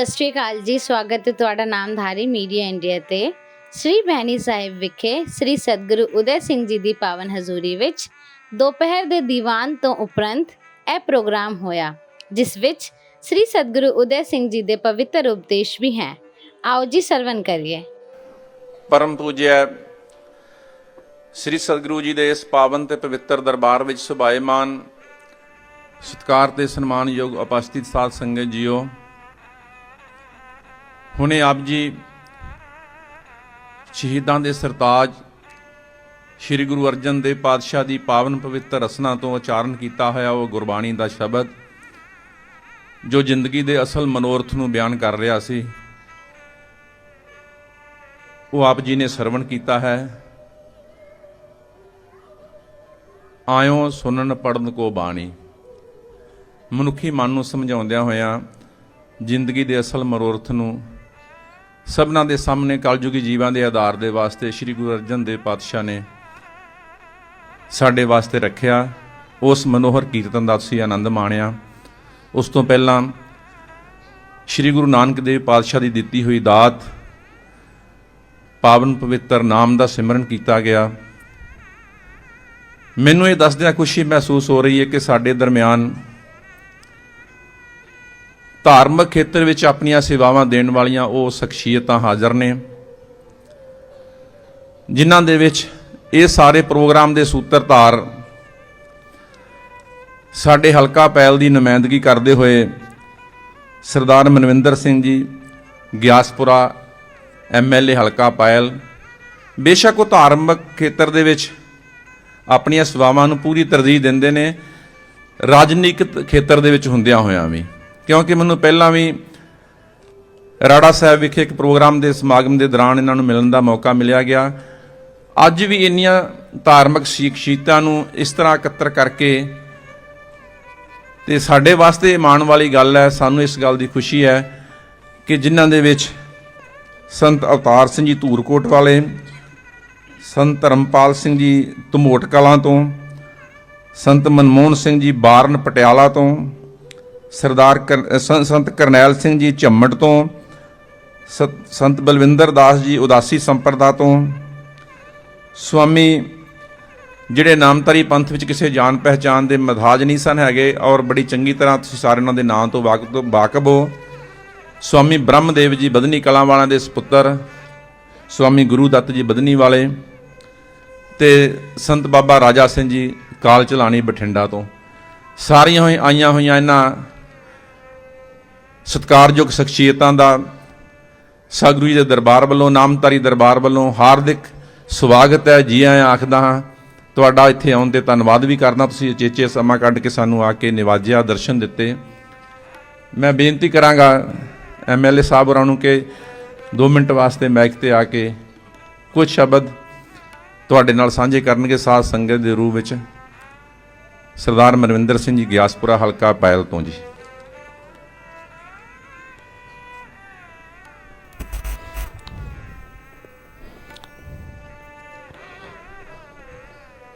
ਸਤਿ ਸ਼੍ਰੀ ਅਕਾਲ ਜੀ, ਸਵਾਗਤ ਹੈ ਤੁਹਾਡਾ ਨਾਮਧਾਰੀ ਮੀਡੀਆ ਇੰਡੀਆ ਤੇ। ਸ੍ਰੀ ਭੈਣੀ ਸਾਹਿਬ ਵਿਖੇ ਸ੍ਰੀ ਸਤਿਗੁਰੂ ਉਦੈ ਸਿੰਘ ਜੀ ਦੀ ਪਾਵਨ ਹਜ਼ੂਰੀ ਵਿੱਚ ਦੁਪਹਿਰ ਦੇ ਦੀਵਾਨ ਤੋਂ ਉਪਰੰਤ ਇਹ ਪ੍ਰੋਗਰਾਮ ਹੋਇਆ, ਜਿਸ ਵਿੱਚ ਸ੍ਰੀ ਸਤਿਗੁਰੂ ਉਦੈ ਸਿੰਘ ਜੀ ਦੇ ਪਵਿੱਤਰ ਉਪਦੇਸ਼ ਵੀ ਹੈ। ਆਓ ਜੀ ਸਰਵਨ ਕਰੀਏ। ਪਰਮ ਪੂਜਿਆ, ਸ੍ਰੀ ਸਤਿਗੁਰੂ ਜੀ ਦੇ ਇਸ ਪਾਵਨ ਤੇ ਪਵਿੱਤਰ ਦਰਬਾਰ ਵਿੱਚ ਸੁਭਾਏਮਾਨ, ਸਤਿਕਾਰ ਤੇ ਸਨਮਾਨਯੋਗ ਉਪਸਥਿਤ ਸਾਧ ਸੰਗਤ ਜੀਓ ਹੁਣੇ ਆਪ ਜੀ ਸ਼ਹੀਦਾਂ ਦੇ ਸਰਤਾਜ ਸ੍ਰੀ ਗੁਰੂ ਅਰਜਨ ਦੇਵ ਪਾਤਸ਼ਾਹ ਦੀ ਪਾਵਨ ਪਵਿੱਤਰ ਰਸਨਾ ਤੋਂ ਉਚਾਰਨ ਕੀਤਾ ਹੋਇਆ ਉਹ ਗੁਰਬਾਣੀ ਦਾ ਸ਼ਬਦ, ਜੋ ਜ਼ਿੰਦਗੀ ਦੇ ਅਸਲ ਮਨੋਰਥ ਨੂੰ ਬਿਆਨ ਕਰ ਰਿਹਾ ਸੀ, ਉਹ ਆਪ ਜੀ ਨੇ ਸਰਵਣ ਕੀਤਾ ਹੈ। ਆਇਓ ਸੁਣਨ ਪੜਨ ਕੋ ਬਾਣੀ। ਮਨੁੱਖੀ ਮਨ ਨੂੰ ਸਮਝਾਉਂਦਿਆਂ ਹੋਇਆਂ ਜ਼ਿੰਦਗੀ ਦੇ ਅਸਲ ਮਨੋਰਥ ਨੂੰ ਸਭਨਾਂ ਦੇ ਸਾਹਮਣੇ ਕਲਯੁਗੀ ਜੀਵਾਂ ਦੇ ਆਧਾਰ ਦੇ ਵਾਸਤੇ ਸ੍ਰੀ ਗੁਰੂ ਅਰਜਨ ਦੇਵ ਪਾਤਸ਼ਾਹ ਨੇ ਸਾਡੇ ਵਾਸਤੇ ਰੱਖਿਆ, ਉਸ ਮਨੋਹਰ ਕੀਰਤਨ ਦਾ ਤੁਸੀਂ ਆਨੰਦ ਮਾਣਿਆ। ਉਸ ਤੋਂ ਪਹਿਲਾਂ ਸ੍ਰੀ ਗੁਰੂ ਨਾਨਕ ਦੇਵ ਪਾਤਸ਼ਾਹ ਦੀ ਦਿੱਤੀ ਹੋਈ ਦਾਤ ਪਾਵਨ ਪਵਿੱਤਰ ਨਾਮ ਦਾ ਸਿਮਰਨ ਕੀਤਾ ਗਿਆ। ਮੈਨੂੰ ਇਹ ਦੱਸਦਿਆਂ ਖੁਸ਼ੀ ਮਹਿਸੂਸ ਹੋ ਰਹੀ ਹੈ ਕਿ ਸਾਡੇ ਦਰਮਿਆਨ ਧਾਰਮਿਕ ਖੇਤਰ ਵਿੱਚ ਆਪਣੀਆਂ ਸੇਵਾਵਾਂ ਦੇਣ ਵਾਲੀਆਂ ਉਹ ਸ਼ਖਸੀਅਤਾਂ ਹਾਜ਼ਰ ਨੇ। ਜਿਨ੍ਹਾਂ ਦੇ ਵਿੱਚ ਇਹ ਸਾਰੇ ਪ੍ਰੋਗਰਾਮ ਦੇ ਸੂਤਰਧਾਰ ਸਾਡੇ ਹਲਕਾ ਪੈਲ ਦੀ ਨੁਮਾਇੰਦਗੀ ਕਰਦੇ ਹੋਏ ਸਰਦਾਰ ਮਨਵਿੰਦਰ ਸਿੰਘ ਜੀ, ਗਿਆਸਪੁਰਾ ਐਮਐਲਏ ਹਲਕਾ ਪਾਇਲ ਬੇਸ਼ੱਕ ਉਹ ਧਾਰਮਿਕ ਖੇਤਰ ਦੇ ਵਿੱਚ ਆਪਣੀਆਂ ਸੇਵਾਵਾਂ ਨੂੰ ਪੂਰੀ ਤਰਜੀਹ ਦਿੰਦੇ ਨੇ, ਰਾਜਨੀਤਿਕ ਖੇਤਰ ਦੇ ਵਿੱਚ ਹੁੰਦਿਆਂ ਹੋਇਆਂ ਵੀ। ਕਿਉਂਕਿ ਮੈਨੂੰ ਪਹਿਲਾਂ ਵੀ ਰਾੜਾ ਸਾਹਿਬ ਵਿਖੇ ਇੱਕ ਪ੍ਰੋਗਰਾਮ ਦੇ ਸਮਾਗਮ ਦੇ ਦੌਰਾਨ ਇਹਨਾਂ ਨੂੰ ਮਿਲਣ ਦਾ ਮੌਕਾ ਮਿਲਿਆ ਗਿਆ। ਅੱਜ ਵੀ ਇੰਨੀਆਂ ਧਾਰਮਿਕ ਸ਼ਖਸੀਅਤਾਂ ਨੂੰ ਇਸ ਤਰ੍ਹਾਂ ਇਕੱਤਰ ਕਰਕੇ ਤੇ ਸਾਡੇ ਵਾਸਤੇ ਮਾਣ ਵਾਲੀ ਗੱਲ ਹੈ, ਸਾਨੂੰ ਇਸ ਗੱਲ ਦੀ ਖੁਸ਼ੀ ਹੈ ਕਿ ਜਿਨ੍ਹਾਂ ਦੇ ਵਿੱਚ ਸੰਤ ਅਵਤਾਰ ਸਿੰਘ ਜੀ ਧੂਰਕੋਟ ਵਾਲੇ, ਸੰਤ ਧਰਮਪਾਲ ਸਿੰਘ ਜੀ ਧਮੋਟ ਕਲਾਂ ਤੋਂ, ਸੰਤ ਮਨਮੋਹਨ ਸਿੰਘ ਜੀ ਬਾਰਨ ਪਟਿਆਲਾ ਤੋਂ ਸਰਦਾਰ ਕਰ- ਸੰਤ ਕਰਨੈਲ ਸਿੰਘ ਜੀ ਝੰਮੜ ਤੋਂ, ਸਤ- ਸੰਤ ਬਲਵਿੰਦਰ ਦਾਸ ਜੀ ਉਦਾਸੀ ਸੰਪਰਦਾ ਤੋਂ, ਸਵਾਮੀ ਜਿਹੜੇ ਨਾਮਧਾਰੀ ਪੰਥ ਵਿੱਚ ਕਿਸੇ ਜਾਣ ਪਹਿਚਾਨ ਦੇ ਮਧਾਜ ਨਹੀਂ ਸਨ ਹੈਗੇ ਔਰ ਬੜੀ ਚੰਗੀ ਤਰ੍ਹਾਂ ਤੁਸੀਂ ਸਾਰੇ ਉਹਨਾਂ ਦੇ ਨਾਂ ਤੋਂ ਵਾਕਫ ਵਾਕਫ ਹੋ, ਸਵਾਮੀ ਬ੍ਰਹਮਦੇਵ ਜੀ ਬਦਨੀ ਕਲਾਂ ਵਾਲਿਆਂ ਦੇ ਸੁਪੁੱਤਰ, ਸਵਾਮੀ ਗੁਰੂ ਦੱਤ ਜੀ ਬਦਨੀ ਵਾਲੇ ਤੇ ਸੰਤ ਬਾਬਾ ਰਾਜਾ ਸਿੰਘ ਜੀ ਕਾਲ ਚਲਾਣੀ ਬਠਿੰਡਾ ਤੋਂ। ਸਾਰੀਆਂ ਹੋਈ, ਆਈਆਂ ਹੋਈਆਂ ਇਹਨਾਂ ਸਤਿਕਾਰਯੋਗ ਸ਼ਖਸੀਅਤਾਂ ਦਾ ਸਤਿਗੁਰੂ ਜੀ ਦੇ ਦਰਬਾਰ ਵੱਲੋਂ, ਨਾਮਧਾਰੀ ਦਰਬਾਰ ਵੱਲੋਂ ਹਾਰਦਿਕ ਸਵਾਗਤ ਹੈ। ਜੀ ਆਇਆਂ ਆਖਦਾ ਹਾਂ, ਤੁਹਾਡਾ ਇੱਥੇ ਆਉਣ ਤੇ ਧੰਨਵਾਦ ਵੀ ਕਰਦਾ। ਤੁਸੀਂ ਚੇਚੇ ਸਮਾਂ ਕੱਢ ਕੇ ਸਾਨੂੰ ਆ ਕੇ ਨਿਵਾਜਿਆ, ਦਰਸ਼ਨ ਦਿੱਤੇ। ਮੈਂ ਬੇਨਤੀ ਕਰਾਂਗਾ ਐਮਐਲਏ ਸਾਹਿਬ ਹੋਰਾਂ ਨੂੰ ਕਿ 2 ਮਿੰਟ ਵਾਸਤੇ ਮਾਈਕ ਤੇ ਆ ਕੇ ਕੁਝ ਸ਼ਬਦ ਤੁਹਾਡੇ ਨਾਲ ਸਾਂਝੇ ਕਰਨਗੇ ਸਾਧ ਸੰਗਤ ਦੇ ਰੂਪ ਵਿੱਚ। ਸਰਦਾਰ ਮਨਵਿੰਦਰ ਸਿੰਘ ਜੀ ਗਿਆਸਪੁਰਾ ਹਲਕਾ ਪਾਇਲ ਤੋਂ ਜੀ।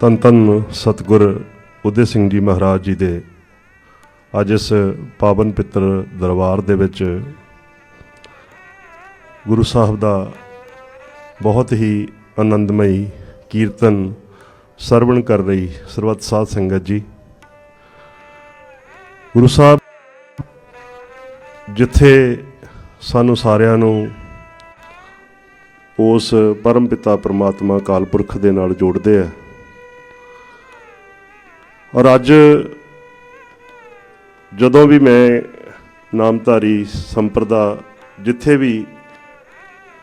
ਤਨ ਧੰਨ ਸਤਿਗੁਰ ਉਦੇ ਸਿੰਘ ਜੀ ਮਹਾਰਾਜ ਜੀ ਦੇ। ਅੱਜ ਇਸ ਪਾਵਨ ਪਿੱਤਰ ਦਰਬਾਰ ਦੇ ਵਿੱਚ ਗੁਰੂ ਸਾਹਿਬ ਦਾ ਬਹੁਤ ਹੀ ਆਨੰਦਮਈ ਕੀਰਤਨ ਸਰਵਣ ਕਰ ਰਹੀ ਸਰਬੱਤ ਸਾਧ ਸੰਗਤ ਜੀ। ਗੁਰੂ ਸਾਹਿਬ, ਜਿੱਥੇ ਸਾਨੂੰ ਸਾਰਿਆਂ ਨੂੰ ਉਸ ਪਰਮ ਪਿਤਾ ਪ੍ਰਮਾਤਮਾ ਅਕਾਲ ਪੁਰਖ ਦੇ ਨਾਲ ਜੋੜਦੇ ਆ ਔਰ ਅੱਜ ਜਦੋਂ ਵੀ ਮੈਂ ਨਾਮਧਾਰੀ ਸੰਪਰਦਾ ਜਿੱਥੇ ਵੀ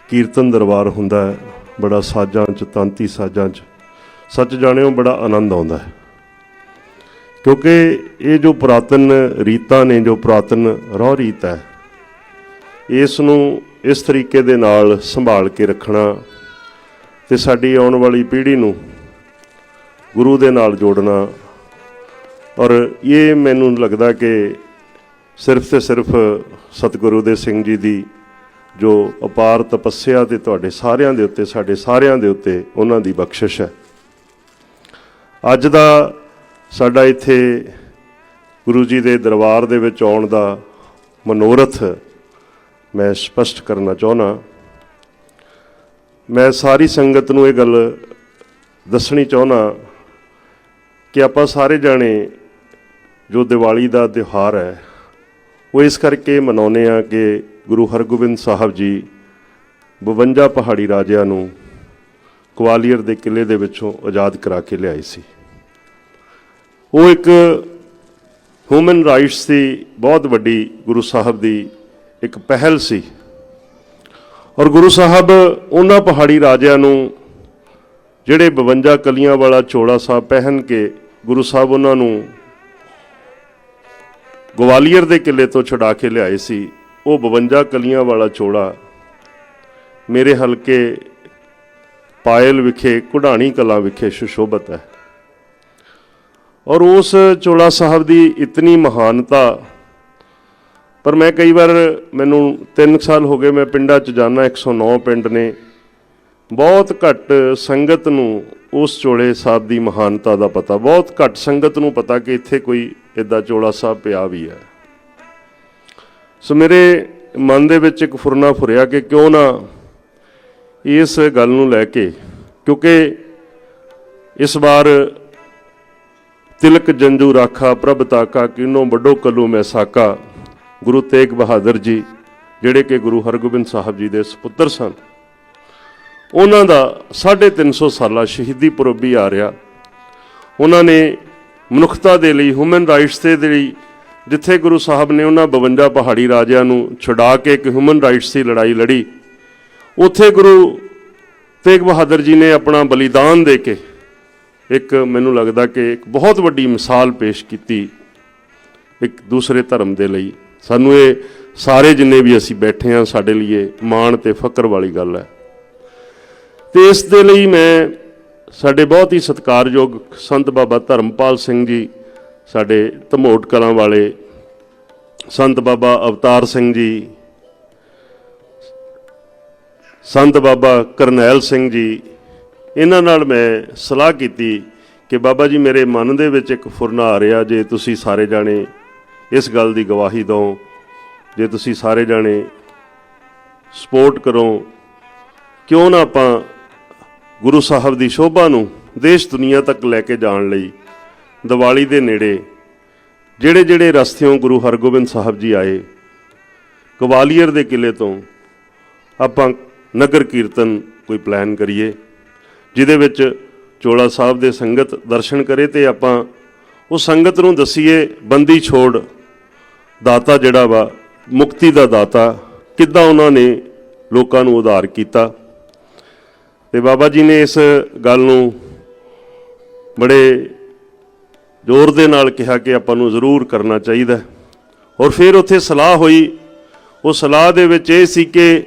ਕੀਰਤਨ ਦਰਬਾਰ ਹੁੰਦਾ ਹੈ, ਬੜਾ ਸਾਜ਼ਾਂ 'ਚ, ਤਾਂਤੀ ਸਾਜ਼ਾਂ 'ਚ, ਸੱਚ ਜਾਣਿਓ ਬੜਾ ਆਨੰਦ ਆਉਂਦਾ ਹੈ। ਕਿਉਂਕਿ ਇਹ ਜੋ ਪੁਰਾਤਨ ਰੀਤਾਂ ਨੇ, ਜੋ ਪੁਰਾਤਨ ਰੋਹ ਰੀਤ ਹੈ, ਇਸ ਨੂੰ ਇਸ ਤਰੀਕੇ ਦੇ ਨਾਲ ਸੰਭਾਲ ਕੇ ਰੱਖਣਾ ਤੇ ਸਾਡੀ ਆਉਣ ਵਾਲੀ ਪੀੜ੍ਹੀ ਨੂੰ ਗੁਰੂ ਦੇ ਨਾਲ ਜੋੜਨਾ ਔਰ ਇਹ ਮੈਨੂੰ ਲੱਗਦਾ ਕਿ ਸਿਰਫ ਤੇ ਸਿਰਫ ਸਤਿਗੁਰੂ ਦੇ ਸਿੰਘ ਜੀ ਦੀ ਜੋ ਅਪਾਰ ਤਪੱਸਿਆ ਤੇ ਤੁਹਾਡੇ ਸਾਰਿਆਂ ਦੇ ਉੱਤੇ, ਸਾਡੇ ਸਾਰਿਆਂ ਦੇ ਉੱਤੇ ਉਹਨਾਂ ਦੀ ਬਖਸ਼ਿਸ਼ ਹੈ। ਅੱਜ ਦਾ ਸਾਡਾ ਇੱਥੇ ਗੁਰੂ ਜੀ ਦੇ ਦਰਬਾਰ ਦੇ ਵਿੱਚ ਆਉਣ ਦਾ ਮਨੋਰਥ ਮੈਂ ਸਪਸ਼ਟ ਕਰਨਾ ਚਾਹੁੰਦਾ। ਮੈਂ ਸਾਰੀ ਸੰਗਤ ਨੂੰ ਇਹ ਗੱਲ ਦੱਸਣੀ ਚਾਹੁੰਦਾ ਕਿ ਆਪਾਂ ਸਾਰੇ ਜਾਣੇ ਜੋ ਦੀਵਾਲੀ ਦਾ ਤਿਉਹਾਰ ਹੈ, ਉਹ ਇਸ ਕਰਕੇ ਮਨਾਉਂਦੇ ਆ ਕਿ ਗੁਰੂ ਹਰਗੋਬਿੰਦ ਸਾਹਿਬ ਜੀ 52 ਪਹਾੜੀ ਰਾਜਿਆਂ ਨੂੰ ਗਵਾਲੀਅਰ ਦੇ ਕਿਲੇ ਦੇ ਵਿੱਚੋਂ ਆਜ਼ਾਦ ਕਰਾ ਕੇ ਲਿਆਏ ਸੀ। ਉਹ ਇੱਕ ਹਿਊਮਨ ਰਾਈਟਸ ਦੀ ਬਹੁਤ ਵੱਡੀ ਗੁਰੂ ਸਾਹਿਬ ਦੀ ਇੱਕ ਪਹਿਲ ਸੀ ਔਰ ਗੁਰੂ ਸਾਹਿਬ ਉਹਨਾਂ ਪਹਾੜੀ ਰਾਜਿਆਂ ਨੂੰ ਜਿਹੜੇ 52 ਕਲੀਆਂ ਵਾਲਾ ਚੋਲਾ ਸਾਹਿਬ ਪਹਿਨ ਕੇ ਗੁਰੂ ਸਾਹਿਬ ਉਹਨਾਂ ਨੂੰ ਗਵਾਲੀਅਰ ਦੇ ਕਿਲੇ ਤੋਂ ਛੁਡਾ ਕੇ ਲਿਆਏ ਸੀ। ਉਹ 52 ਕਲੀਆਂ ਵਾਲਾ ਚੋਲਾ ਮੇਰੇ ਹਲਕੇ ਪਾਇਲ ਵਿਖੇ, ਕੁਢਾਣੀ ਕਲਾਂ ਵਿਖੇ ਸੁਸ਼ੋਭਤ ਹੈ। ਔਰ ਉਸ ਚੋਲਾ ਸਾਹਿਬ ਦੀ ਇਤਨੀ ਮਹਾਨਤਾ, ਪਰ ਮੈਂ ਕਈ ਵਾਰ ਮੈਨੂੰ 3 ਸਾਲ ਹੋ ਗਏ ਮੈਂ ਪਿੰਡਾਂ 'ਚ ਜਾਣਾ 109 ਪਿੰਡ ਨੇ। ਬਹੁਤ ਘੱਟ ਸੰਗਤ ਨੂੰ ਉਸ ਚੋਲੇ ਸਾਹਿਬ ਦੀ ਮਹਾਨਤਾ ਦਾ ਪਤਾ, ਬਹੁਤ ਘੱਟ ਸੰਗਤ ਨੂੰ ਪਤਾ ਕਿ ਇੱਥੇ ਕੋਈ ਇਦਾਂ ਚੋਲਾ ਸਾਹਿਬ ਪਿਆ ਵੀ ਹੈ। ਸੋ ਮੇਰੇ ਮਨ ਦੇ ਵਿੱਚ ਇੱਕ ਫੁਰਨਾ ਫੁਰਿਆ ਕਿ ਕਿਉਂ ਨਾ ਇਸ ਗੱਲ ਨੂੰ ਲੈ ਕੇ, ਕਿਉਂਕਿ ਇਸ ਵਾਰ ਤਿਲਕ ਜੰਜੂ ਰਾਖਾ ਪ੍ਰਭ ਤਾਕਾ ਕਿਨੋ ਵੱਡੋ ਕਲੂ ਮੈਂ ਸਾਕਾ, ਗੁਰੂ ਤੇਗ ਬਹਾਦਰ ਜੀ, ਜਿਹੜੇ ਕਿ ਗੁਰੂ ਹਰਗੋਬਿੰਦ ਸਾਹਿਬ ਜੀ ਦੇ ਸੁਪੁੱਤਰ ਸਨ। ਉਹਨਾਂ ਦਾ 350 ਸਾਲਾ ਸ਼ਹੀਦੀ ਪੁਰਬ ਵੀ ਆ ਰਿਹਾ। ਉਹਨਾਂ ਨੇ ਮਨੁੱਖਤਾ ਦੇ ਲਈ ਹਿਊਮਨ ਰਾਈਟਸ ਦੇ ਲਈ ਜਿੱਥੇ ਗੁਰੂ ਸਾਹਿਬ ਨੇ ਉਹਨਾਂ 52 ਪਹਾੜੀ ਰਾਜਿਆਂ ਨੂੰ ਛੁਡਾ ਕੇ ਇੱਕ ਹਿਊਮਨ ਰਾਈਟਸ ਦੀ ਲੜਾਈ ਲੜੀ, ਉੱਥੇ ਗੁਰੂ ਤੇਗ ਬਹਾਦਰ ਜੀ ਨੇ ਆਪਣਾ ਬਲੀਦਾਨ ਦੇ ਕੇ ਇੱਕ ਮੈਨੂੰ ਲੱਗਦਾ ਕਿ ਇੱਕ ਬਹੁਤ ਵੱਡੀ ਮਿਸਾਲ ਪੇਸ਼ ਕੀਤੀ ਇੱਕ ਦੂਸਰੇ ਧਰਮ ਦੇ ਲਈ। ਸਾਨੂੰ ਇਹ ਸਾਰੇ ਜਿੰਨੇ ਵੀ ਅਸੀਂ ਬੈਠੇ ਹਾਂ, ਸਾਡੇ ਲਈ ਇਹ ਮਾਣ ਤੇ ਫਕਰ ਵਾਲੀ ਗੱਲ ਹੈ। ਤੇ ਇਸ ਦੇ ਲਈ ਮੈਂ ਸਾਡੇ ਬਹੁਤ ਹੀ ਸਤਿਕਾਰਯੋਗ ਸੰਤ ਬਾਬਾ ਧਰਮਪਾਲ ਸਿੰਘ ਜੀ, ਸਾਡੇ ਧਮੋਟ ਕਲਾਂ ਵਾਲੇ ਸੰਤ ਬਾਬਾ ਅਵਤਾਰ ਸਿੰਘ ਜੀ, ਸੰਤ ਬਾਬਾ ਕਰਨੈਲ ਸਿੰਘ ਜੀ, ਇਹਨਾਂ ਨਾਲ ਮੈਂ ਸਲਾਹ ਕੀਤੀ ਕਿ ਬਾਬਾ ਜੀ ਮੇਰੇ ਮਨ ਦੇ ਵਿੱਚ ਇੱਕ ਫੁਰਨਾ ਆ ਰਿਹਾ ਜੇ ਤੁਸੀਂ ਸਾਰੇ ਜਾਣੇ ਇਸ ਗੱਲ ਦੀ ਗਵਾਹੀ ਦਿਓ, ਜੇ ਤੁਸੀਂ ਸਾਰੇ ਜਾਣੇ ਸਪੋਰਟ ਕਰੋ, ਕਿਉਂ ਨਾ ਆਪਾਂ ਗੁਰੂ ਸਾਹਿਬ ਦੀ ਸ਼ੋਭਾ ਨੂੰ ਦੇਸ਼ ਦੁਨੀਆ ਤੱਕ ਲੈ ਕੇ ਜਾਣ ਲਈ ਦੀਵਾਲੀ ਦੇ ਨੇੜੇ ਜਿਹੜੇ ਜਿਹੜੇ ਰਸਤਿਓਂ ਗੁਰੂ ਹਰਗੋਬਿੰਦ ਸਾਹਿਬ ਜੀ ਆਏ, ਗਵਾਲੀਅਰ ਦੇ ਕਿਲੇ ਤੋਂ ਆਪਾਂ ਨਗਰ ਕੀਰਤਨ ਕੋਈ ਪਲਾਨ ਕਰੀਏ, ਜਿਹਦੇ ਵਿੱਚ ਚੋਲਾ ਸਾਹਿਬ ਦੇ ਸੰਗਤ ਦਰਸ਼ਨ ਕਰੇ ਤੇ ਆਪਾਂ ਉਹ ਸੰਗਤ ਨੂੰ ਦਸੀਏ, ਬੰਦੀ ਛੋੜ ਦਾਤਾ ਜਿਹੜਾ ਵਾ, ਮੁਕਤੀ ਦਾ ਦਾਤਾ, ਕਿੱਦਾਂ ਉਹਨਾਂ ਨੇ ਲੋਕਾਂ ਨੂੰ ਉਧਾਰ ਕੀਤਾ। ਤੇ ਬਾਬਾ ਜੀ ਨੇ ਇਸ ਗੱਲ ਨੂੰ ਬੜੇ ਜ਼ੋਰ ਦੇ ਨਾਲ ਕਿਹਾ ਕਿ ਆਪਾਂ ਨੂੰ ਜ਼ਰੂਰ ਕਰਨਾ ਚਾਹੀਦਾ ਔਰ ਫਿਰ ਉੱਥੇ ਸਲਾਹ ਹੋਈ। ਉਹ ਸਲਾਹ ਦੇ ਵਿੱਚ ਇਹ ਸੀ ਕਿ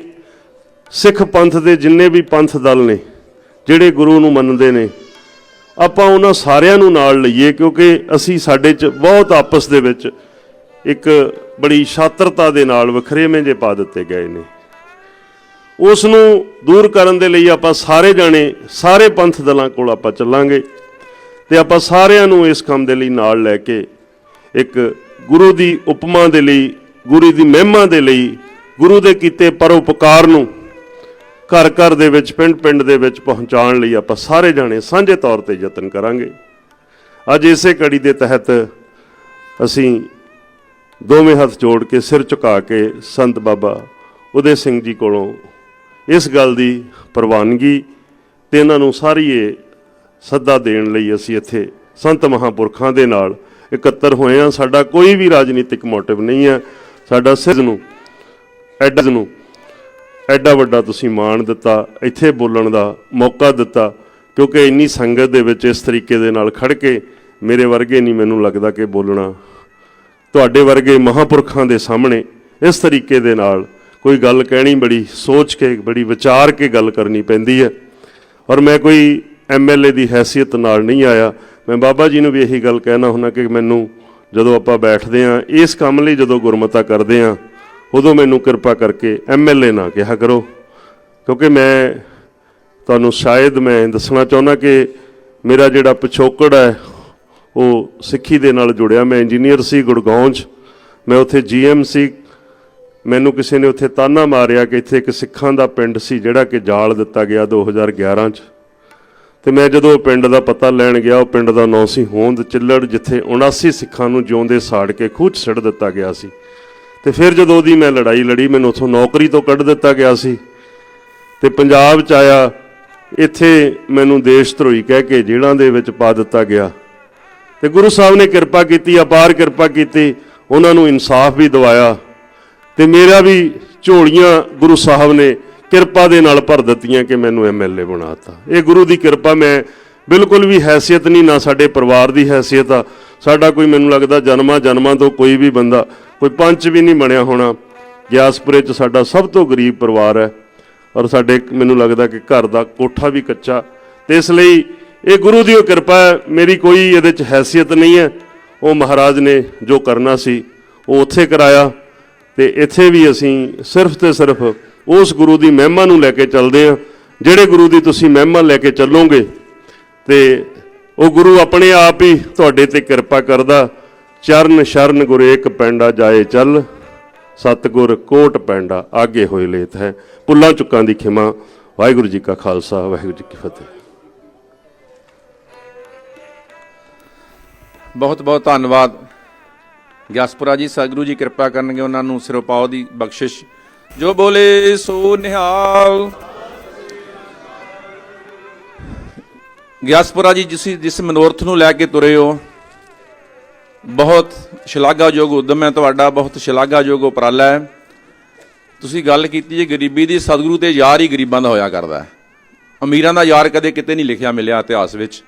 ਸਿੱਖ ਪੰਥ ਦੇ ਜਿੰਨੇ ਵੀ ਪੰਥ ਦਲ ਨੇ, ਜਿਹੜੇ ਗੁਰੂ ਨੂੰ ਮੰਨਦੇ ਨੇ, ਆਪਾਂ ਉਹਨਾਂ ਸਾਰਿਆਂ ਨੂੰ ਨਾਲ ਲਈਏ ਕਿਉਂਕਿ ਅਸੀਂ ਸਾਡੇ 'ਚ ਬਹੁਤ ਆਪਸ ਦੇ ਵਿੱਚ ਇੱਕ ਬੜੀ ਸ਼ਾਤਰਤਾ ਦੇ ਨਾਲ ਵਖਰੇਵੇਂ ਜੇ ਪਾ ਦਿੱਤੇ ਗਏ ਨੇ। ਉਸ ਨੂੰ ਦੂਰ ਕਰਨ ਦੇ ਲਈ ਆਪਾਂ ਸਾਰੇ ਜਾਣੇ, ਸਾਰੇ ਪੰਥ ਦਲਾਂ ਕੋਲ ਆਪਾਂ ਚੱਲਾਂਗੇ ਤੇ ਆਪਾਂ ਸਾਰਿਆਂ ਨੂੰ ਇਸ ਕੰਮ ਦੇ ਲਈ ਨਾਲ ਲੈ ਕੇ ਇੱਕ ਗੁਰੂ ਦੀ ਉਪਮਾ ਦੇ ਲਈ, ਗੁਰੂ ਦੀ ਮਹਿਮਾ ਦੇ ਲਈ, ਗੁਰੂ ਦੇ ਕੀਤੇ ਪਰਉਪਕਾਰ ਨੂੰ ਘਰ ਘਰ ਦੇ ਵਿੱਚ ਪਿੰਡ ਪਿੰਡ ਦੇ ਵਿੱਚ ਪਹੁੰਚਾਉਣ ਲਈ ਆਪਾਂ ਸਾਰੇ ਜਾਣੇ ਸਾਂਝੇ ਤੌਰ ਤੇ ਯਤਨ ਕਰਾਂਗੇ। ਅੱਜ ਇਸੇ ਕੜੀ ਦੇ ਤਹਿਤ ਅਸੀਂ ਦੋਵੇਂ ਹੱਥ ਜੋੜ ਕੇ ਸਿਰ ਝੁਕਾ ਕੇ ਸੰਤ ਬਾਬਾ ਉਦੇ ਸਿੰਘ ਜੀ ਕੋਲੋਂ ਇਸ ਗੱਲ ਦੀ ਪ੍ਰਵਾਨਗੀ ਤੇ ਇਹਨਾਂ ਨੂੰ ਸਾਰੀ ਇਹ ਸੱਦਾ ਦੇਣ ਲਈ ਅਸੀਂ ਇੱਥੇ ਸੰਤ ਮਹਾਪੁਰਖਾਂ ਦੇ ਨਾਲ ਇਕੱਤਰ ਹੋਏ ਹਾਂ। ਸਾਡਾ ਕੋਈ ਵੀ ਰਾਜਨੀਤਿਕ ਮੋਟਿਵ ਨਹੀਂ ਹੈ। ਸਾਡਾ ਸਿੱਧ ਨੂੰ, ਐਡਾ ਨੂੰ, ਐਡਾ ਵੱਡਾ ਤੁਸੀਂ ਮਾਣ ਦਿੱਤਾ, ਇੱਥੇ ਬੋਲਣ ਦਾ ਮੌਕਾ ਦਿੱਤਾ, ਕਿਉਂਕਿ ਇੰਨੀ ਸੰਗਤ ਦੇ ਵਿੱਚ ਇਸ ਤਰੀਕੇ ਦੇ ਨਾਲ ਖੜ ਕੇ ਮੇਰੇ ਵਰਗੇ ਨਹੀਂ ਮੈਨੂੰ ਲੱਗਦਾ ਕਿ ਬੋਲਣਾ। ਤੁਹਾਡੇ ਵਰਗੇ ਮਹਾਪੁਰਖਾਂ ਦੇ ਸਾਹਮਣੇ ਇਸ ਤਰੀਕੇ ਦੇ ਨਾਲ ਕੋਈ ਗੱਲ ਕਹਿਣੀ ਬੜੀ, ਸੋਚ ਕੇ, ਬੜੀ ਵਿਚਾਰ ਕੇ ਗੱਲ ਕਰਨੀ ਪੈਂਦੀ ਹੈ। ਔਰ ਮੈਂ ਕੋਈ ਐਮਐਲਏ ਦੀ ਹੈਸੀਅਤ ਨਾਲ ਨਹੀਂ ਆਇਆ। ਮੈਂ ਬਾਬਾ ਜੀ ਨੂੰ ਵੀ ਇਹੀ ਗੱਲ ਕਹਿਣਾ ਹੁੰਦਾ ਕਿ ਮੈਨੂੰ ਜਦੋਂ ਆਪਾਂ ਬੈਠਦੇ ਆਂ ਇਸ ਕੰਮ ਲਈ ਜਦੋਂ ਗੁਰਮਤਾ ਕਰਦੇ ਆਂ ਉਦੋਂ ਮੈਨੂੰ ਕਿਰਪਾ ਕਰਕੇ ਐਮਐਲਏ ਨਾ ਕਿਹਾ ਕਰੋ। ਕਿਉਂਕਿ ਮੈਂ ਤੁਹਾਨੂੰ ਸ਼ਾਇਦ ਮੈਂ ਦੱਸਣਾ ਚਾਹੁੰਦਾ ਕਿ ਮੇਰਾ ਜਿਹੜਾ ਪਿਛੋਕੜ ਹੈ, ਉਹ ਸਿੱਖੀ ਦੇ ਨਾਲ ਜੁੜਿਆ। ਮੈਂ ਇੰਜੀਨੀਅਰ ਸੀ ਗੁੜਗਾਉਂ 'ਚ। ਮੈਂ ਉੱਥੇ ਜੀਐਮਸੀ ਮੈਨੂੰ ਕਿਸੇ ਨੇ ਉੱਥੇ ਤਾਨਾ ਮਾਰਿਆ ਕਿ ਇੱਥੇ ਇੱਕ ਸਿੱਖਾਂ ਦਾ ਪਿੰਡ ਸੀ ਜਿਹੜਾ ਕਿ ਜਾਲ ਦਿੱਤਾ ਗਿਆ 2011 ਚ। ਤੇ ਮੈਂ ਜਦੋਂ ਉਹ ਪਿੰਡ ਦਾ ਪਤਾ ਲੈਣ ਗਿਆ, ਉਹ ਪਿੰਡ ਦਾ ਨਾਂ ਸੀ ਹੋਂਦ ਚਿੱਲੜ, ਜਿੱਥੇ 79 ਸਿੱਖਾਂ ਨੂੰ ਜਿਉਂਦੇ ਸਾੜ ਕੇ ਖੂਹ 'ਚ ਸਿੱਟ ਦਿੱਤਾ ਗਿਆ ਸੀ। ਤੇ ਫਿਰ ਜਦੋਂ ਉਹਦੀ ਮੈਂ ਲੜਾਈ ਲੜੀ, ਮੈਨੂੰ ਉੱਥੋਂ ਨੌਕਰੀ ਤੋਂ ਕੱਢ ਦਿੱਤਾ ਗਿਆ ਸੀ। ਤੇ ਪੰਜਾਬ 'ਚ ਆਇਆ, ਇੱਥੇ ਮੈਨੂੰ ਦੇਸ਼ ਧਰੋਹੀ ਕਹਿ ਕੇ ਜੇਲ੍ਹਾਂ ਦੇ ਵਿੱਚ ਪਾ ਦਿੱਤਾ ਗਿਆ। ਤੇ ਗੁਰੂ ਸਾਹਿਬ ਨੇ ਕਿਰਪਾ ਕੀਤੀ, ਅਪਾਰ ਕਿਰਪਾ ਕੀਤੀ, ਉਹਨਾਂ ਨੂੰ ਇਨਸਾਫ ਵੀ ਦਿਵਾਇਆ। ਤੇ ਮੇਰਾ ਵੀ ਝੋਲੀਆਂ ਗੁਰੂ ਸਾਹਿਬ ਨੇ ਕਿਰਪਾ ਦੇ ਨਾਲ ਭਰ ਦਿੱਤੀਆਂ ਕਿ ਮੈਨੂੰ ਐਮਐਲਏ ਬਣਾਤਾ ਇਹ ਗੁਰੂ ਦੀ ਕਿਰਪਾ, ਮੈਂ ਬਿਲਕੁਲ ਵੀ ਹੈਸੀਅਤ ਨਹੀਂ, ਨਾ ਸਾਡੇ ਪਰਿਵਾਰ ਦੀ ਹੈਸੀਅਤ ਆ। ਸਾਡਾ ਕੋਈ ਮੈਨੂੰ ਲੱਗਦਾ ਜਨਮਾਂ ਜਨਮਾਂ ਤੋਂ ਕੋਈ ਵੀ ਬੰਦਾ, ਕੋਈ ਪੰਚ ਵੀ ਨਹੀਂ ਬਣਿਆ ਹੋਣਾ। ਗਿਆਸਪੁਰੇ 'ਚ ਸਾਡਾ ਸਭ ਤੋਂ ਗਰੀਬ ਪਰਿਵਾਰ ਹੈ ਔਰ ਸਾਡੇ ਮੈਨੂੰ ਲੱਗਦਾ ਕਿ ਘਰ ਦਾ ਕੋਠਾ ਵੀ ਕੱਚਾ। ਤੇ ਇਸ ਲਈ ਇਹ ਗੁਰੂ ਦੀ ਉਹ ਕਿਰਪਾ ਹੈ, ਮੇਰੀ ਕੋਈ ਇਹਦੇ 'ਚ ਹੈਸੀਅਤ ਨਹੀਂ ਹੈ। ਉਹ ਮਹਾਰਾਜ ਨੇ ਜੋ ਕਰਨਾ ਸੀ, ਉਹ ਉੱਥੇ ਕਰਾਇਆ। ਤੇ ਇੱਥੇ ਵੀ ਅਸੀਂ ਸਿਰਫ ਤੇ ਸਿਰਫ ਉਸ ਗੁਰੂ ਦੀ ਮਹਿਮਾ ਨੂੰ ਲੈ ਕੇ ਚੱਲਦੇ ਹਾਂ, ਜਿਹੜੇ ਗੁਰੂ ਦੀ ਤੁਸੀਂ ਮਹਿਮਾ ਲੈ ਕੇ ਚੱਲੋਗੇ ਤੇ ਉਹ ਗੁਰੂ ਆਪਣੇ ਆਪ ਹੀ ਤੁਹਾਡੇ ਤੇ ਕਿਰਪਾ ਕਰਦਾ, ਚਰਨ ਸ਼ਰਨ ਗੁਰ ਏਕ ਪੈਂਡਾ ਜਾਏ ਚੱਲ, ਸਤਿਗੁਰ ਕੋਟ ਪੈਂਡਾ ਆਗੇ ਹੋਏ ਲੇਤ ਹੈ। ਪੁੱਲਾਂ ਚੁੱਕਾਂ ਦੀ ਖਿਮਾ, ਵਾਹਿਗੁਰੂ ਜੀ ਕਾ ਖਾਲਸਾ, ਵਾਹਿਗੁਰੂ ਜੀ ਕੀ ਫਤਿਹ। ਬਹੁਤ ਬਹੁਤ ਧੰਨਵਾਦ। ਗਿਆਸਪੁਰਾ ਜੀ, ਸਤਿਗੁਰੂ ਜੀ ਕਿਰਪਾ ਕਰਨਗੇ ਉਹਨਾਂ ਨੂੰ ਸਿਰੋਪਾਉ ਦੀ ਬਖਸ਼ਿਸ਼। ਜੋ ਬੋਲੇ ਸੋ ਨਿਹਾਲ। ਗਿਆਸਪੁਰਾ ਜੀ, ਜਿਸ ਜਿਸ ਮਨੋਰਥ ਨੂੰ ਲੈ ਕੇ ਤੁਰੇ ਹੋ, ਬਹੁਤ ਸ਼ਲਾਘਾਯੋਗ ਉਦਮ ਹੈ ਤੁਹਾਡਾ, ਬਹੁਤ ਸ਼ਲਾਘਾਯੋਗ ਉਪਰਾਲਾ ਹੈ। ਤੁਸੀਂ ਗੱਲ ਕੀਤੀ ਜੇ, ਗਰੀਬੀ ਦੀ, ਸਤਿਗੁਰੂ ਤੇ ਯਾਰ ਹੀ ਗਰੀਬਾਂ ਦਾ ਹੋਇਆ ਕਰਦਾ ਹੈ। ਅਮੀਰਾਂ ਦਾ ਯਾਰ ਕਦੇ ਕਿਤੇ ਨਹੀਂ ਲਿਖਿਆ ਮਿਲਿਆ ਇਤਿਹਾਸ ਵਿੱਚ।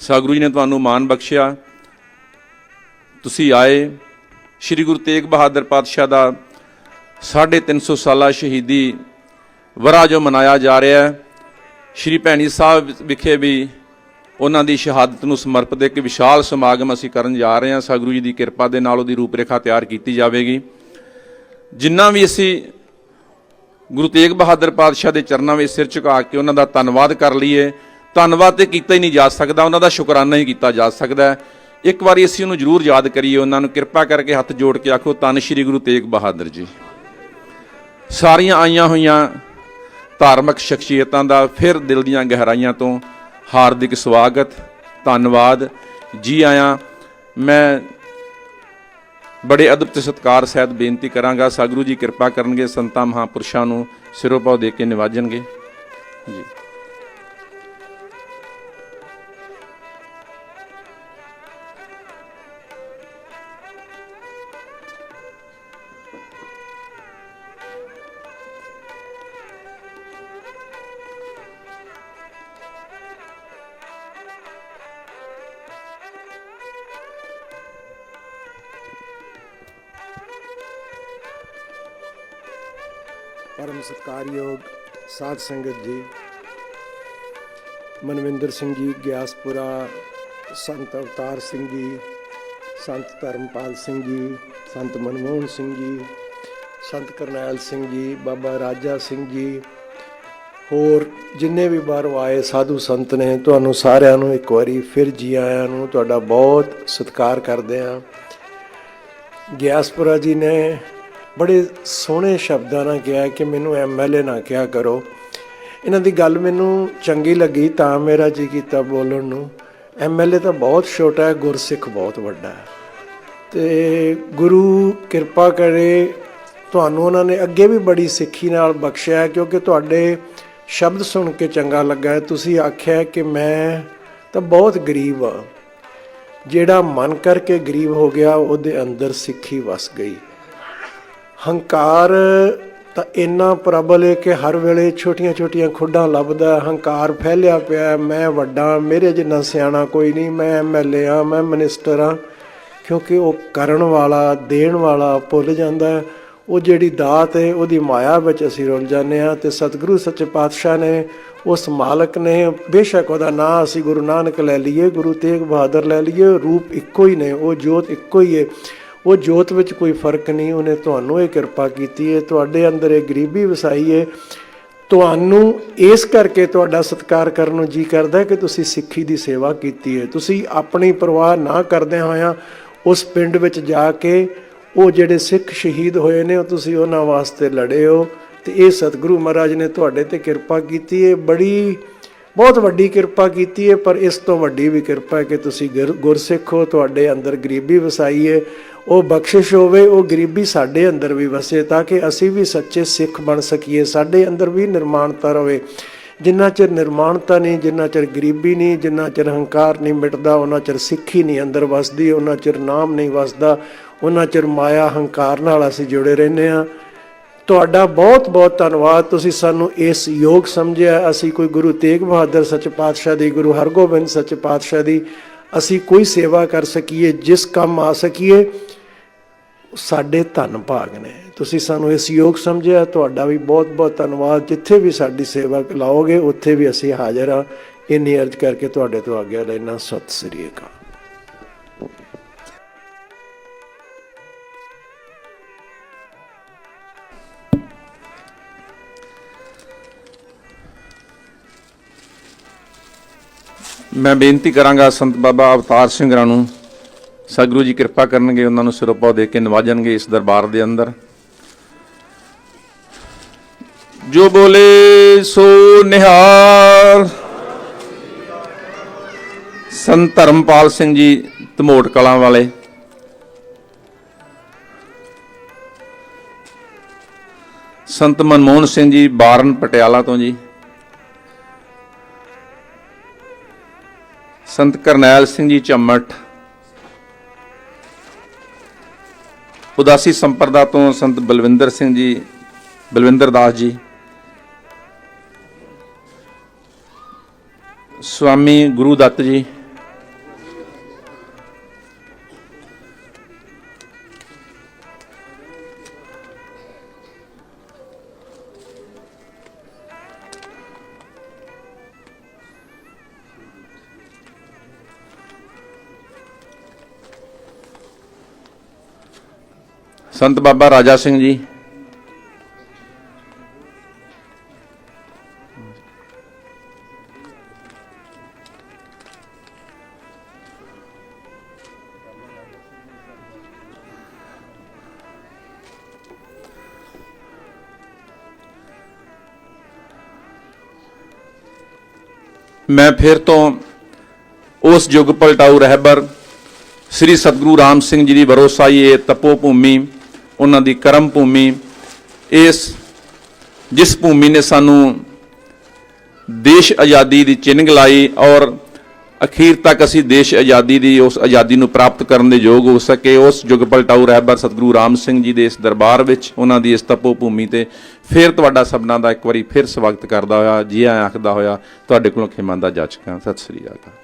ਸਤਿਗੁਰੂ ਜੀ ਨੇ ਤੁਹਾਨੂੰ ਮਾਣ ਬਖਸ਼ਿਆ। ਤੁਸੀਂ ਆਏ ਸ੍ਰੀ ਗੁਰੂ ਤੇਗ ਬਹਾਦਰ ਪਾਤਸ਼ਾਹ ਦਾ 350 ਸਾਲਾ ਸ਼ਹੀਦੀ ਵਰਾ ਜੋ ਮਨਾਇਆ ਜਾ ਰਿਹਾ ਹੈ। ਸ਼੍ਰੀ ਭੈਣੀ ਸਾਹਿਬ ਵਿਖੇ ਵੀ ਉਹਨਾਂ ਦੀ ਸ਼ਹਾਦਤ ਨੂੰ ਸਮਰਪਿਤ ਇੱਕ ਵਿਸ਼ਾਲ ਸਮਾਗਮ ਅਸੀਂ ਕਰਨ ਜਾ ਰਹੇ ਹਾਂ। ਸਤਿਗੁਰੂ ਜੀ ਦੀ ਕਿਰਪਾ ਦੇ ਨਾਲ ਉਹਦੀ ਰੂਪਰੇਖਾ ਤਿਆਰ ਕੀਤੀ ਜਾਵੇਗੀ। ਜਿੰਨਾ ਵੀ ਅਸੀਂ ਗੁਰੂ ਤੇਗ ਬਹਾਦਰ ਪਾਤਸ਼ਾਹ ਦੇ ਚਰਨਾਂ ਵਿੱਚ ਸਿਰ ਝੁਕਾ ਕੇ ਉਹਨਾਂ ਦਾ ਧੰਨਵਾਦ ਕਰ ਲਈਏ। ਧੰਨਵਾਦ ਤੇ ਕੀਤਾ ਹੀ ਨਹੀਂ ਜਾ ਸਕਦਾ, ਉਹਨਾਂ ਦਾ ਸ਼ੁਕਰਾਨਾ ਹੀ ਕੀਤਾ ਜਾ ਸਕਦਾ ਹੈ। ਇੱਕ ਵਾਰੀ ਅਸੀਂ ਉਹਨੂੰ ਜ਼ਰੂਰ ਯਾਦ ਕਰੀਏ, ਉਹਨਾਂ ਨੂੰ ਕਿਰਪਾ ਕਰਕੇ ਹੱਥ ਜੋੜ ਕੇ ਆਖੋ, ਧੰਨ ਸ਼੍ਰੀ ਗੁਰੂ ਤੇਗ ਬਹਾਦਰ ਜੀ। ਸਾਰੀਆਂ ਆਈਆਂ ਹੋਈਆਂ ਧਾਰਮਿਕ ਸ਼ਖਸੀਅਤਾਂ ਦਾ ਫਿਰ ਦਿਲ ਦੀਆਂ ਗਹਿਰਾਈਆਂ ਤੋਂ ਹਾਰਦਿਕ ਸਵਾਗਤ, ਧੰਨਵਾਦ। ਜੀ ਆਇਆਂ, ਮੈਂ ਬੜੇ ਅਦਬ ਤੇ ਸਤਕਾਰ ਸਹਿਤ ਬੇਨਤੀ ਕਰਾਂਗਾ, ਸਤਿਗੁਰੂ ਜੀ ਕਿਰਪਾ ਕਰਨਗੇ, ਸੰਤਾਂ ਮਹਾਪੁਰਸ਼ਾਂ ਨੂੰ ਸਿਰੋਪਾਉ ਦੇ ਕੇ ਨਿਵਾਜਣਗੇ। ਜੀ। ਸਾਧ ਸੰਗਤ ਜੀ, ਮਨਵਿੰਦਰ ਸਿੰਘ ਜੀ, ਗਿਆਸਪੁਰਾ, ਸੰਤ ਅਵਤਾਰ ਸਿੰਘ ਜੀ, ਸੰਤ ਧਰਮਪਾਲ ਸਿੰਘ ਜੀ, ਸੰਤ ਮਨਮੋਹਨ ਸਿੰਘ ਜੀ, ਸੰਤ ਕਰਨੈਲ ਸਿੰਘ ਜੀ, ਬਾਬਾ ਰਾਜਾ ਸਿੰਘ ਜੀ, ਹੋਰ ਜਿੰਨੇ ਵੀ ਬਾਹਰੋਂ ਆਏ ਸਾਧੂ ਸੰਤ ਨੇ, ਤੁਹਾਨੂੰ ਸਾਰਿਆਂ ਨੂੰ ਇੱਕ ਵਾਰੀ ਫਿਰ ਜੀ ਆਇਆਂ ਨੂੰ ਤੁਹਾਡਾ ਬਹੁਤ ਸਤਿਕਾਰ ਕਰਦੇ ਹਾਂ ਗਿਆਸਪੁਰਾ ਜੀ ਨੇ ਬੜੇ ਸੋਹਣੇ ਸ਼ਬਦਾਂ ਨਾਲ ਕਿਹਾ ਕਿ ਮੈਨੂੰ ਐਮਐਲਏ ਨਾ ਕਿਹਾ ਕਰੋ। ਇਹਨਾਂ ਦੀ ਗੱਲ ਮੈਨੂੰ ਚੰਗੀ ਲੱਗੀ ਤਾਂ ਮੇਰਾ ਜੀ ਕੀਤਾ ਬੋਲਣ ਨੂੰ। ਐਮਐਲਏ ਤਾਂ ਬਹੁਤ ਛੋਟਾ ਹੈ, ਗੁਰਸਿੱਖ ਬਹੁਤ ਵੱਡਾ ਹੈ। ਤੇ ਗੁਰੂ ਕਿਰਪਾ ਕਰੇ ਤੁਹਾਨੂੰ ਉਹਨਾਂ ਨੇ ਅੱਗੇ ਵੀ ਬੜੀ ਸਿੱਖੀ ਨਾਲ ਬਖਸ਼ਿਆ ਕਿਉਂਕਿ ਤੁਹਾਡੇ ਸ਼ਬਦ ਸੁਣ ਕੇ ਚੰਗਾ ਲੱਗਾ ਹੈ। ਤੁਸੀਂ ਆਖਿਆ ਕਿ ਮੈਂ ਤਾਂ ਬਹੁਤ ਗਰੀਬ ਆ ਜਿਹੜਾ ਮਨ ਕਰਕੇ ਗਰੀਬ ਹੋ ਗਿਆ, ਉਹਦੇ ਅੰਦਰ ਸਿੱਖੀ ਵਸ ਗਈ। ਹੰਕਾਰ ਤਾਂ ਇੰਨਾ ਪ੍ਰਬਲ ਹੈ ਕਿ ਹਰ ਵੇਲੇ ਛੋਟੀਆਂ-ਛੋਟੀਆਂ ਖੁੱਡਾਂ ਲੱਭਦਾ ਹੰਕਾਰ ਫੈਲਿਆ ਪਿਆ ਮੈਂ ਵੱਡਾ ਮੇਰੇ ਜਿੰਨਾ ਸਿਆਣਾ ਕੋਈ ਨਹੀਂ। ਮੈਂ ਐਮਐਲਏ ਆ ਮੈਂ ਮਿਨਿਸਟਰ ਆ ਕਿਉਂਕਿ ਉਹ ਕਰਨ ਵਾਲਾ, ਦੇਣ ਵਾਲਾ ਭੁੱਲ ਜਾਂਦਾ ਉਹ ਜਿਹੜੀ ਦਾਤ ਹੈ, ਉਹਦੀ ਮਾਇਆ ਵਿੱਚ ਅਸੀਂ ਰੁੱਝ ਜਾਂਦੇ ਆ ਤੇ ਸਤਿਗੁਰੂ, ਸੱਚੇ ਪਾਤਸ਼ਾਹ ਨੇ ਉਸ ਮਾਲਕ ਨੇ ਬੇਸ਼ੱਕ ਉਹਦਾ ਨਾਂ ਅਸੀਂ ਗੁਰੂ ਨਾਨਕ ਲੈ ਲਈਏ, ਗੁਰੂ ਤੇਗ ਬਹਾਦਰ ਲੈ ਲਈਏ। ਰੂਪ ਇੱਕੋ ਹੀ ਨੇ। ਉਹ ਜੋਤ ਇੱਕੋ ਹੀ ਹੈ। ਉਹ ਜੋਤ ਵਿੱਚ ਕੋਈ ਫ਼ਰਕ ਨਹੀਂ, ਉਹਨੇ ਤੁਹਾਨੂੰ ਇਹ ਕਿਰਪਾ ਕੀਤੀ ਹੈ ਤੁਹਾਡੇ ਅੰਦਰ ਇਹ ਗਰੀਬੀ ਵਸਾਈ ਹੈ ਤੁਹਾਨੂੰ ਇਸ ਕਰਕੇ ਤੁਹਾਡਾ ਸਤਿਕਾਰ ਕਰਨ ਨੂੰ ਜੀ ਕਰਦਾ ਕਿ ਤੁਸੀਂ ਸਿੱਖੀ ਦੀ ਸੇਵਾ ਕੀਤੀ ਹੈ ਤੁਸੀਂ ਆਪਣੀ ਪਰਵਾਹ ਨਾ ਕਰਦਿਆਂ ਹੋਇਆਂ ਉਸ ਪਿੰਡ ਵਿੱਚ ਜਾ ਕੇ ਉਹ ਜਿਹੜੇ ਸਿੱਖ ਸ਼ਹੀਦ ਹੋਏ ਨੇ, ਉਹ ਤੁਸੀਂ ਉਹਨਾਂ ਵਾਸਤੇ ਲੜੇ ਹੋ। ਤੇ ਇਹ ਸਤਿਗੁਰੂ ਮਹਾਰਾਜ ਨੇ ਤੁਹਾਡੇ ਤੇ ਕਿਰਪਾ ਕੀਤੀ ਹੈ ਬੜੀ ਬਹੁਤ ਵੱਡੀ ਕਿਰਪਾ ਕੀਤੀ ਹੈ ਪਰ ਇਸ ਤੋਂ ਵੱਡੀ ਵੀ ਕਿਰਪਾ ਹੈ ਕਿ ਤੁਸੀਂ ਗੁਰ- ਗੁਰਸਿੱਖ ਹੋ, ਤੁਹਾਡੇ ਅੰਦਰ ਗਰੀਬੀ ਵਸਾਈ ਹੈ ਉਹ ਬਖਸ਼ਿਸ਼ ਹੋਵੇ, ਉਹ ਗਰੀਬੀ ਸਾਡੇ ਅੰਦਰ ਵੀ ਵਸੇ, ਤਾਂ ਕਿ ਅਸੀਂ ਵੀ ਸੱਚੇ ਸਿੱਖ ਬਣ ਸਕੀਏ, ਸਾਡੇ ਅੰਦਰ ਵੀ ਨਿਰਮਾਣਤਾ ਰਹੇ ਜਿੰਨਾ ਚਿਰ ਨਿਰਮਾਣਤਾ ਨਹੀਂ, ਜਿੰਨਾ ਚਿਰ ਗਰੀਬੀ ਨਹੀਂ, ਜਿੰਨਾ ਚਿਰ ਹੰਕਾਰ ਨਹੀਂ ਮਿਟਦਾ, ਉਹਨਾਂ ਚਿਰ ਸਿੱਖੀ ਨਹੀਂ ਅੰਦਰ ਵਸਦੀ, ਉਹਨਾਂ ਚਿਰ ਨਾਮ ਨਹੀਂ ਵਸਦਾ, ਉਹਨਾਂ ਚਿਰ ਮਾਇਆ, ਹੰਕਾਰ ਨਾਲ ਅਸੀਂ ਜੁੜੇ ਰਹਿੰਦੇ ਆ ਤੁਹਾਡਾ ਬਹੁਤ ਬਹੁਤ ਧੰਨਵਾਦ। ਤੁਸੀਂ ਸਾਨੂੰ ਇਸ ਯੋਗ ਸਮਝਿਆ। ਅਸੀਂ ਕੋਈ ਗੁਰੂ ਤੇਗ ਬਹਾਦਰ ਸੱਚ ਪਾਤਸ਼ਾਹ ਦੀ, ਗੁਰੂ ਹਰਗੋਬਿੰਦ ਸੱਚ ਪਾਤਸ਼ਾਹ ਦੀ, ਅਸੀਂ ਕੋਈ ਸੇਵਾ ਕਰ ਸਕੀਏ, ਜਿਸ ਕੰਮ ਆ ਸਕੀਏ, ਸਾਡੇ ਧੰਨ ਭਾਗ ਨੇ। ਤੁਸੀਂ ਸਾਨੂੰ ਇਸ ਯੋਗ ਸਮਝਿਆ। ਤੁਹਾਡਾ ਵੀ ਬਹੁਤ ਬਹੁਤ ਧੰਨਵਾਦ। ਜਿੱਥੇ ਵੀ ਸਾਡੀ ਸੇਵਾ ਲਾਓਗੇ, ਉੱਥੇ ਵੀ ਅਸੀਂ ਹਾਜ਼ਰ ਹਾਂ। ਇੰਨੀ ਅਰਜ਼ ਕਰਕੇ ਤੁਹਾਡੇ ਤੋਂ ਆਗਿਆ ਲੈਣਾ ਸਤਿ ਸ੍ਰੀ ਅਕਾਲ। ਮੈਂ ਬੇਨਤੀ ਕਰਾਂਗਾ ਸੰਤ ਬਾਬਾ ਅਵਤਾਰ ਸਿੰਘ ਰਾਂ ਨੂੰ ਸਤਿਗੁਰੂ ਜੀ ਕਿਰਪਾ ਕਰਨਗੇ, ਉਹਨਾਂ ਨੂੰ ਸਿਰੋਪਾ ਦੇ ਕੇ ਨਿਵਾਜਣਗੇ ਇਸ ਦਰਬਾਰ ਦੇ ਅੰਦਰ। ਜੋ ਬੋਲੇ ਸੋ ਨਿਹਾਰ। ਸੰਤ ਧਰਮਪਾਲ ਸਿੰਘ ਜੀ, ਧਮੋਟ ਕਲਾਂ ਵਾਲੇ। ਸੰਤ ਮਨਮੋਹਨ ਸਿੰਘ ਜੀ, ਬਾਰਨ ਪਟਿਆਲਾ ਤੋਂ ਜੀ। ਸੰਤ ਕਰਨੈਲ ਸਿੰਘ ਜੀ ਚੰਮਟ, ਉਦਾਸੀ ਸੰਪਰਦਾ ਤੋਂ ਸੰਤ ਬਲਵਿੰਦਰ ਸਿੰਘ ਜੀ, ਬਲਵਿੰਦਰ ਦਾਸ ਜੀ, ਸਵਾਮੀ ਗੁਰੂ ਦੱਤ ਜੀ ਸੰਤ ਬਾਬਾ ਰਾਜਾ ਸਿੰਘ ਜੀ ਮੈਂ ਫਿਰ ਤੋਂ ਉਸ ਯੁੱਗ ਪਲਟਾਊ ਰਹਿਬਰ ਸ੍ਰੀ ਸਤਿਗੁਰੂ ਰਾਮ ਸਿੰਘ ਜੀ ਦੀ ਵਰੋਸਾਈ ਇਹ ਤਪੋ ਭੂਮੀ ਉਹਨਾਂ ਦੀ ਕਰਮ ਭੂਮੀ, ਇਸ, ਜਿਸ ਭੂਮੀ ਨੇ ਸਾਨੂੰ ਦੇਸ਼ ਆਜ਼ਾਦੀ ਦੀ ਚਿੰਨ੍ਹ ਲਾਈ ਔਰ ਅਖੀਰ ਤੱਕ ਅਸੀਂ ਦੇਸ਼ ਆਜ਼ਾਦੀ ਦੀ, ਉਸ ਆਜ਼ਾਦੀ ਨੂੰ ਪ੍ਰਾਪਤ ਕਰਨ ਦੇ ਯੋਗ ਹੋ ਸਕੇ, ਉਸ ਯੁੱਗ ਪਲਟਾਊ ਰਹਿਬਰ ਸਤਿਗੁਰੂ ਰਾਮ ਸਿੰਘ ਜੀ ਦੇ ਇਸ ਦਰਬਾਰ ਵਿੱਚ ਉਹਨਾਂ ਦੀ ਇਸ ਤਪੋ ਭੂਮੀ ਤੇ ਫਿਰ ਤੁਹਾਡਾ ਸਭਨਾਂ ਦਾ ਇੱਕ ਵਾਰੀ ਫਿਰ ਸਵਾਗਤ ਕਰਦਾ ਹੋਇਆ, ਜੀ ਆਇਆਂ ਆਖਦਾ ਹੋਇਆ, ਤੁਹਾਡੇ ਕੋਲੋਂ ਖਿਮਾ ਦਾ ਜਾਚਕਾਂ ਸਤਿ ਸ੍ਰੀ ਅਕਾਲ।